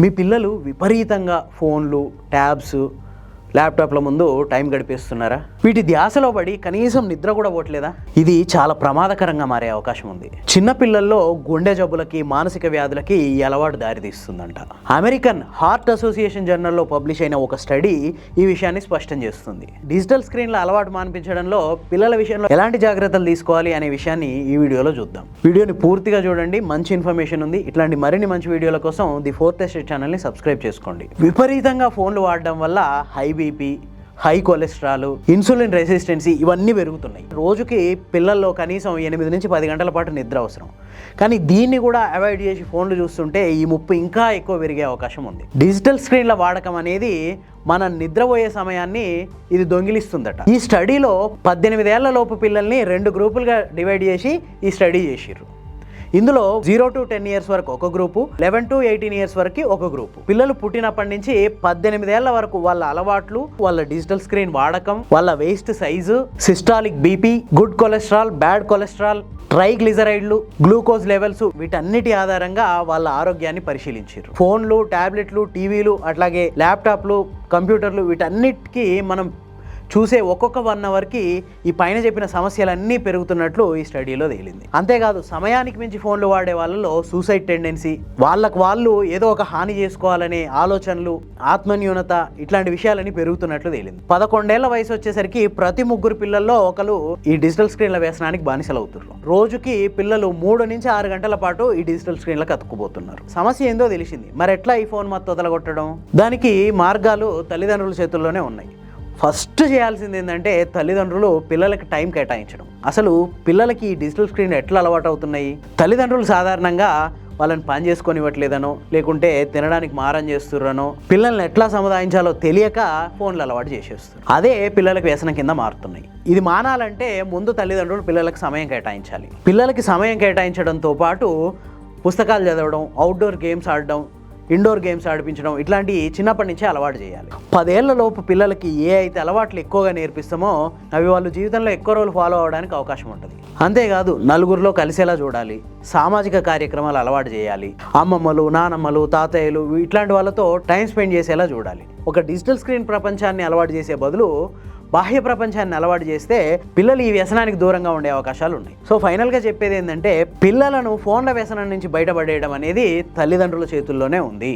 మీ పిల్లలు విపరీతంగా ఫోన్లు ట్యాబ్స్ ల్యాప్టాప్ల ముందు టైం గడిపేస్తున్నారా? వీటి ధ్యాసలో పడి కనీసం నిద్ర కూడా పోవట్లేదా? ఇది చాలా ప్రమాదకరంగా మారే అవకాశం ఉంది. చిన్న పిల్లల్లో గుండె జబ్బులకి మానసిక వ్యాధులకి ఈ అలవాటు దారితీస్తుందంట. అమెరికన్ హార్ట్ అసోసియేషన్ జర్నల్లో పబ్లిష్ అయిన ఒక స్టడీ ఈ విషయాన్ని స్పష్టం చేస్తుంది. డిజిటల్ స్క్రీన్ల అలవాటు మాన్పించడంలో పిల్లల విషయంలో ఎలాంటి జాగ్రత్తలు తీసుకోవాలి అనే విషయాన్ని ఈ వీడియోలో చూద్దాం. వీడియోని పూర్తిగా చూడండి మంచి ఇన్ఫర్మేషన్ ఉంది. ఇట్లాంటి మరిన్ని మంచి వీడియోల కోసం ది ఫోర్త్ ఎస్టేట్ ఛానల్ని సబ్స్క్రైబ్ చేసుకోండి. విపరీతంగా ఫోన్లు వాడడం వల్ల high BP high cholesterol insulin resistance ఇవన్నీ పెరుగుతున్నాయి. రోజుకి పిల్లల్లో కనీసం ఎనిమిది నుంచి పది గంటల పాటు నిద్ర అవసరం. కానీ దీన్ని కూడా అవాయిడ్ చేసి ఫోన్లు చూస్తుంటే ఈ ముప్పు ఇంకా ఎక్కువ పెరిగే అవకాశం ఉంది. డిజిటల్ స్క్రీన్ల వాడకం అనేది మన నిద్రపోయే సమయాన్ని ఇది దొంగిలిస్తుందట. ఈ స్టడీలో పద్దెనిమిది లోపు పిల్లల్ని రెండు గ్రూపులుగా డివైడ్ చేసి ఈ స్టడీ చేసిర్రు. ఇందులో జీరో టు టెన్ ఇయర్స్ వరకు ఒక group eleven to eighteen years వరకు ఒక గ్రూపు. పిల్లలు పుట్టినప్పటి నుంచి పద్దెనిమిది ఏళ్ళ వరకు వాళ్ళ అలవాట్లు వాళ్ళ డిజిటల్ స్క్రీన్ వాడకం వాళ్ళ waist size systolic BP good cholesterol bad cholesterol ట్రైగ్లిజరైడ్లు glucose levels వీటన్నిటి ఆధారంగా వాళ్ళ ఆరోగ్యాన్ని పరిశీలించారు. ఫోన్లు టాబ్లెట్లు టీవీలు అట్లాగే ల్యాప్టాప్లు కంప్యూటర్లు వీటన్నిటికీ మనం చూసే ఒక్కొక్క వన్ అవర్కి ఈ పైన చెప్పిన సమస్యలన్నీ పెరుగుతున్నట్లు ఈ స్టడీలో తేలింది. అంతేకాదు సమయానికి మించి ఫోన్లు వాడే వాళ్ళలో సూసైడ్ టెండెన్సీ వాళ్ళకు వాళ్ళు ఏదో ఒక హాని చేసుకోవాలనే ఆలోచనలు ఆత్మన్యూనత ఇట్లాంటి విషయాలన్నీ పెరుగుతున్నట్లు తేలింది. పదకొండేళ్ళ వయసు వచ్చేసరికి ప్రతి ముగ్గురు పిల్లల్లో ఒకరు ఈ డిజిటల్ స్క్రీన్ల వ్యసనానికి బానిసలు అవుతున్నారు రోజుకి పిల్లలు మూడు నుంచి ఆరు గంటల పాటు ఈ డిజిటల్ స్క్రీన్లకు అతుక్కుపోతున్నారు. సమస్య ఏందో తెలిసింది. మరి ఎట్లా ఈ ఫోన్ మత్తు వదలగొట్టడం? దానికి మార్గాలు తల్లిదండ్రుల చేతుల్లోనే ఉన్నాయి. ఫస్ట్ చేయాల్సింది ఏంటంటే తల్లిదండ్రులు పిల్లలకి టైం కేటాయించడం. అసలు పిల్లలకి ఈ డిజిటల్ స్క్రీన్ ఎట్లా అలవాటు అవుతున్నాయి తల్లిదండ్రులు సాధారణంగా వాళ్ళని పని చేసుకొని ఇవ్వట్లేదనో లేకుంటే తినడానికి మారం చేస్తుర్రనో పిల్లల్ని ఎట్లా సముదాయించాలో తెలియక ఫోన్లు అలవాటు చేసేస్తారు అదే పిల్లలకు వ్యసనం కింద మారుతున్నాయి. ఇది మానాలంటే ముందు తల్లిదండ్రులు పిల్లలకు సమయం కేటాయించాలి. పిల్లలకి సమయం కేటాయించడంతో పాటు పుస్తకాలు చదవడం అవుట్డోర్ గేమ్స్ ఆడడం ఇండోర్ గేమ్స్ ఆడిపించడం ఇట్లాంటివి చిన్నప్పటి నుంచే అలవాటు చేయాలి. పదేళ్ళ లోపు పిల్లలకి ఏ అయితే అలవాట్లు ఎక్కువగా నేర్పిస్తామో అవి వాళ్ళు జీవితంలో ఎక్కువ రోజులు ఫాలో అవడానికి అవకాశం ఉంటుంది. అంతేకాదు నలుగురిలో కలిసేలా చూడాలి. సామాజిక కార్యక్రమాలు అలవాటు చేయాలి. అమ్మమ్మలు నానమ్మలు తాతయ్యలు ఇట్లాంటి వాళ్ళతో టైం స్పెండ్ చేసేలా చూడాలి. ఒక డిజిటల్ స్క్రీన్ ప్రపంచాన్ని అలవాటు చేసే బదులు బాహ్య ప్రపంచాన్ని అలవాటు చేస్తే పిల్లలు ఈ వ్యసనానికి దూరంగా ఉండే అవకాశాలు ఉన్నాయి. సో ఫైనల్గా చెప్పేది ఏంటంటే పిల్లలను ఫోన్ల వ్యసనం నుంచి బయటపడేయడం అనేది తల్లిదండ్రుల చేతుల్లోనే ఉంది.